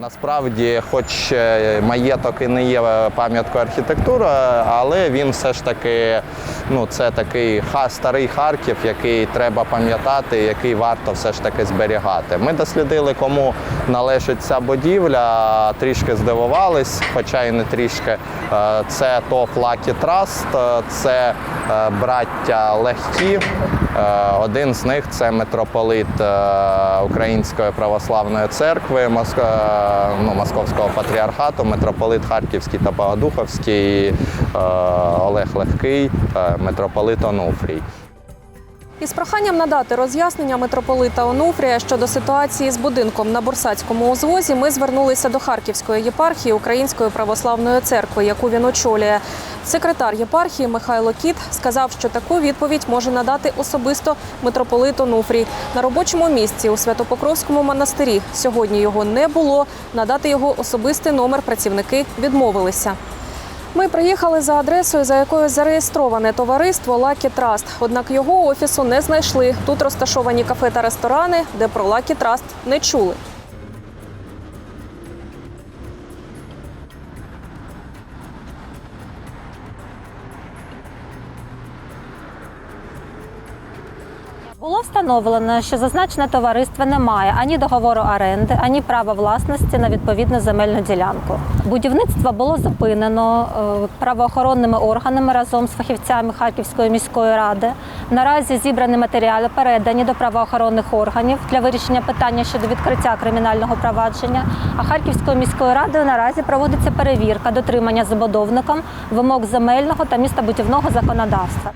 Насправді, хоч е, маєток і не є пам'яткою архітектури, але він все ж таки ну, це такий старий Харків, який треба пам'ятати, який варто все ж таки зберігати. Ми дослідили, кому належить ця будівля, трішки здивувались, хоча і не трішки. Е, Це ТОВ Trust, е, це е, браття Легкі. Е, Один з них це митрополит е, Української православної церкви е, ну, Московського патріархату, митрополит Харківський та Богодуховський Олег Легкий, митрополит Онуфрій. Із проханням надати роз'яснення митрополита Онуфрія щодо ситуації з будинком на Бурсацькому узвозі, ми звернулися до Харківської єпархії Української православної церкви, яку він очолює. Секретар єпархії Михайло Кіт сказав, що таку відповідь може надати особисто митрополит Онуфрій на робочому місці у Святопокровському монастирі. Сьогодні його не було. Надати його особистий номер працівники відмовилися. Ми приїхали за адресою, за якою зареєстроване товариство Лакі Траст. Однак його офісу не знайшли. Тут розташовані кафе та ресторани, де про Лакі Траст не чули. Було встановлено, що зазначене товариство не має ані договору оренди, ані права власності на відповідну земельну ділянку. Будівництво було зупинено е, правоохоронними органами разом з фахівцями Харківської міської ради. Наразі зібрані матеріали передані до правоохоронних органів для вирішення питання щодо відкриття кримінального провадження. А Харківською міською радою наразі проводиться перевірка дотримання забудовником вимог земельного та містобудівного законодавства.